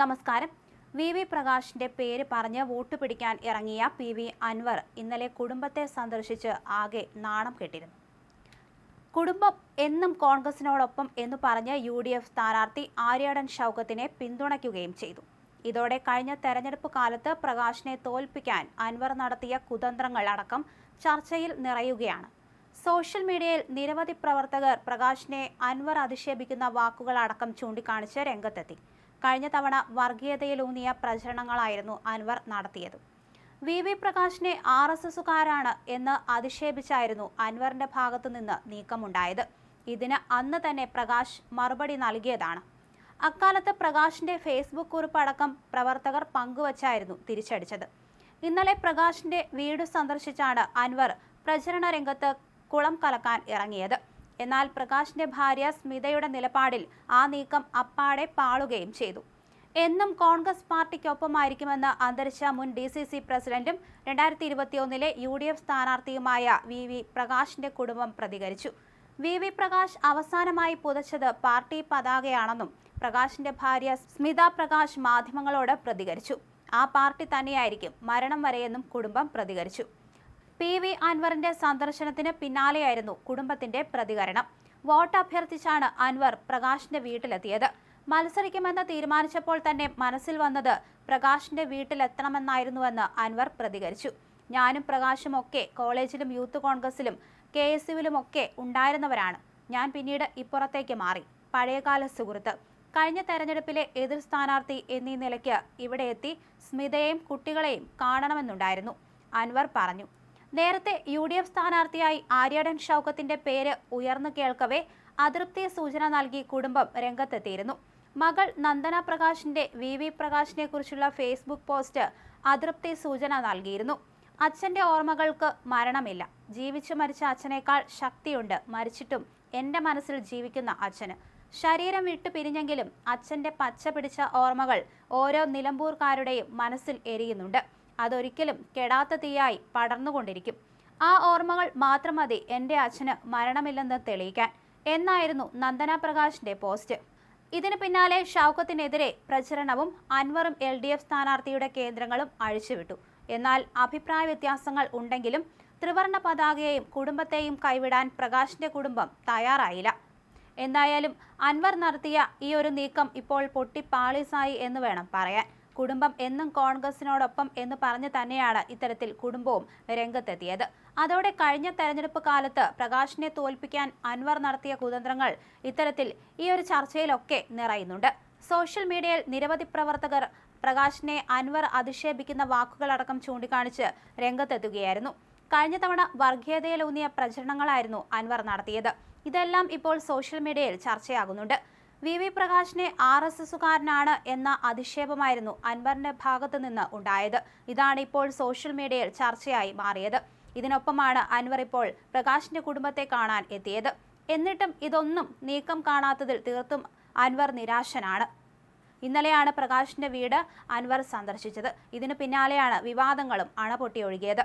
നമസ്കാരം. V V പ്രകാശിന്റെ പേര് പറഞ്ഞ് വോട്ട് പിടിക്കാൻ ഇറങ്ങിയ പി വി അൻവർ ഇന്നലെ കുടുംബത്തെ സന്ദർശിച്ച് ആകെ നാണം കെട്ടിരുന്നു. കുടുംബം എന്നും കോൺഗ്രസിനോടൊപ്പം എന്ന് പറഞ്ഞ് യു ഡി എഫ് സ്ഥാനാർത്ഥി ആര്യാടൻ ഷൗക്കത്തിനെ പിന്തുണയ്ക്കുകയും ചെയ്തു. ഇതോടെ കഴിഞ്ഞ തെരഞ്ഞെടുപ്പ് കാലത്ത് പ്രകാശിനെ തോൽപ്പിക്കാൻ അൻവർ നടത്തിയ കുതന്ത്രങ്ങൾ അടക്കം ചർച്ചയിൽ നിറയുകയാണ്. സോഷ്യൽ മീഡിയയിൽ നിരവധി പ്രവർത്തകർ പ്രകാശിനെ അൻവർ അധിക്ഷേപിക്കുന്ന വാക്കുകൾ അടക്കം ചൂണ്ടിക്കാണിച്ച് രംഗത്തെത്തി. കഴിഞ്ഞ തവണ വർഗീയതയിലൂന്നിയ പ്രചരണങ്ങളായിരുന്നു അൻവർ നടത്തിയത്. വി. വി. പ്രകാശിനെ ആർ എസ് എസുകാരാണ് എന്ന് അധിക്ഷേപിച്ചായിരുന്നു അൻവറിന്റെ ഭാഗത്തുനിന്ന് നീക്കമുണ്ടായത്. ഇതിന് അന്ന് തന്നെ പ്രകാശ് മറുപടി നൽകിയതാണ്. അക്കാലത്ത് പ്രകാശിന്റെ ഫേസ്ബുക്ക് കുറിപ്പ് അടക്കം പ്രവർത്തകർ പങ്കുവച്ചായിരുന്നു തിരിച്ചടിച്ചത്. ഇന്നലെ പ്രകാശിന്റെ വീട് സന്ദർശിച്ചാണ് അൻവർ പ്രചരണ രംഗത്ത് കുളം കലക്കാൻ ഇറങ്ങിയത്. എന്നാൽ പ്രകാശിന്റെ ഭാര്യ സ്മിതയുടെ നിലപാടിൽ ആ നീക്കം അപ്പാടെ പാളുകയും ചെയ്തു. എന്നും കോൺഗ്രസ് പാർട്ടിക്കൊപ്പമായിരിക്കുമെന്ന് അന്തരിച്ച മുൻ ഡി സി സി പ്രസിഡന്റും രണ്ടായിരത്തി ഇരുപത്തിയൊന്നിലെ യു ഡി എഫ് സ്ഥാനാർത്ഥിയുമായ വി വി പ്രകാശിന്റെ കുടുംബം പ്രതികരിച്ചു. വി വി പ്രകാശ് അവസാനമായി പുതച്ചത് പാർട്ടി പതാകയാണെന്നും പ്രകാശിന്റെ ഭാര്യ സ്മിത പ്രകാശ് മാധ്യമങ്ങളോട് പ്രതികരിച്ചു. ആ പാർട്ടി തന്നെയായിരിക്കും മരണം വരെയെന്നും കുടുംബം പ്രതികരിച്ചു. പി വി അൻവറിന്റെ സന്ദർശനത്തിന് പിന്നാലെയായിരുന്നു കുടുംബത്തിന്റെ പ്രതികരണം. വോട്ട് അഭ്യർത്ഥിച്ചാണ് അൻവർ പ്രകാശിന്റെ വീട്ടിലെത്തിയത്. മത്സരിക്കുമെന്ന് തീരുമാനിച്ചപ്പോൾ തന്നെ മനസ്സിൽ വന്നത് പ്രകാശിന്റെ വീട്ടിലെത്തണമെന്നായിരുന്നുവെന്ന് അൻവർ പ്രതികരിച്ചു. ഞാനും പ്രകാശും ഒക്കെ കോളേജിലും യൂത്ത് കോൺഗ്രസിലും കെ എസ് യുവിലും ഒക്കെ ഉണ്ടായിരുന്നവരാണ്. ഞാൻ പിന്നീട് ഇപ്പുറത്തേക്ക് മാറി. പഴയകാല സുഹൃത്ത്. കഴിഞ്ഞ തെരഞ്ഞെടുപ്പിലെ എതിർ സ്ഥാനാർത്ഥി എന്നീ നിലയ്ക്ക് ഇവിടെ എത്തി സ്മിതയെയും കുട്ടികളെയും കാണണമെന്നുണ്ടായിരുന്നു. അൻവർ പറഞ്ഞു നേരത്തെ യു ഡി എഫ് സ്ഥാനാർത്ഥിയായി ആര്യാടൻ ഷൗക്കത്തിന്റെ പേര് ഉയർന്നു കേൾക്കവേ അതൃപ്തി സൂചന നൽകി കുടുംബം രംഗത്തെത്തിയിരുന്നു. മകൾ നന്ദന പ്രകാശിന്റെ വി വി പ്രകാശിനെ കുറിച്ചുള്ള ഫേസ്ബുക്ക് പോസ്റ്റ് അതൃപ്തി സൂചന നൽകിയിരുന്നു. അച്ഛന്റെ ഓർമ്മകൾക്ക് മരണമില്ല. ജീവിച്ചു മരിച്ച അച്ഛനേക്കാൾ ശക്തിയുണ്ട്. മരിച്ചിട്ടും എന്റെ മനസ്സിൽ ജീവിക്കുന്ന അച്ഛന്. ശരീരം വിട്ടു പിരിഞ്ഞെങ്കിലും അച്ഛന്റെ പച്ച പിടിച്ച ഓർമ്മകൾ ഓരോ നിലമ്പൂർക്കാരുടെയും മനസ്സിൽ എരിയുന്നുണ്ട്. അതൊരിക്കലും കെടാത്ത തീയായി പടർന്നുകൊണ്ടിരിക്കും. ആ ഓർമ്മകൾ മാത്രം മതി എന്റെ അച്ഛന് മരണമില്ലെന്ന് തെളിയിക്കാൻ എന്നായിരുന്നു നന്ദന പ്രകാശിന്റെ പോസ്റ്റ്. ഇതിന് പിന്നാലെ ഷൗക്കത്തിനെതിരെ പ്രചരണവും അൻവറും എൽ ഡി എഫ് സ്ഥാനാർത്ഥിയുടെ കേന്ദ്രങ്ങളും അഴിച്ചുവിട്ടു. എന്നാൽ അഭിപ്രായ വ്യത്യാസങ്ങൾ ഉണ്ടെങ്കിലും ത്രിവർണ പതാകയെയും കുടുംബത്തെയും കൈവിടാൻ പ്രകാശിന്റെ കുടുംബം തയ്യാറായില്ല. എന്തായാലും അൻവർ നടത്തിയ ഈ ഒരു നീക്കം ഇപ്പോൾ പൊട്ടിപ്പാളീസായി എന്ന് വേണം പറയാൻ. കുടുംബം എന്നും കോൺഗ്രസിനോടൊപ്പം എന്ന് പറഞ്ഞു തന്നെയാണ് ഇത്തരത്തിൽ കുടുംബവും രംഗത്തെത്തിയത്. അതോടെ കഴിഞ്ഞ തെരഞ്ഞെടുപ്പ് കാലത്ത് പ്രകാശിനെ തോൽപ്പിക്കാൻ അൻവർ നടത്തിയ കുതന്ത്രങ്ങൾ ഇത്തരത്തിൽ ഈ ഒരു ചർച്ചയിലൊക്കെ നിറയുന്നുണ്ട്. സോഷ്യൽ മീഡിയയിൽ നിരവധി പ്രവർത്തകർ പ്രകാശിനെ അൻവർ അധിക്ഷേപിക്കുന്ന വാക്കുകളടക്കം ചൂണ്ടിക്കാണിച്ച് രംഗത്തെത്തുകയായിരുന്നു. കഴിഞ്ഞ തവണ വർഗീയതയിലൂന്നിയ പ്രചരണങ്ങളായിരുന്നു അൻവർ നടത്തിയത്. ഇതെല്ലാം ഇപ്പോൾ സോഷ്യൽ മീഡിയയിൽ ചർച്ചയാകുന്നുണ്ട്. വി വി പ്രകാശിനെ ആർ എസ് എസുകാരനാണ് എന്ന അധിക്ഷേപമായിരുന്നു അൻവറിന്റെ ഭാഗത്തു നിന്ന് ഉണ്ടായത്. ഇതാണ് ഇപ്പോൾ സോഷ്യൽ മീഡിയയിൽ ചർച്ചയായി മാറിയത്. ഇതിനൊപ്പമാണ് അൻവർ ഇപ്പോൾ പ്രകാശിന്റെ കുടുംബത്തെ കാണാൻ എത്തിയത്. എന്നിട്ടും ഇതൊന്നും നീക്കം കാണാത്തതിൽ തീർത്തും അൻവർ നിരാശനാണ്. ഇന്നലെയാണ് പ്രകാശിന്റെ വീട് അൻവർ സന്ദർശിച്ചത്. ഇതിനു പിന്നാലെയാണ് വിവാദങ്ങളും അണപൊട്ടി ഒഴുകിയത്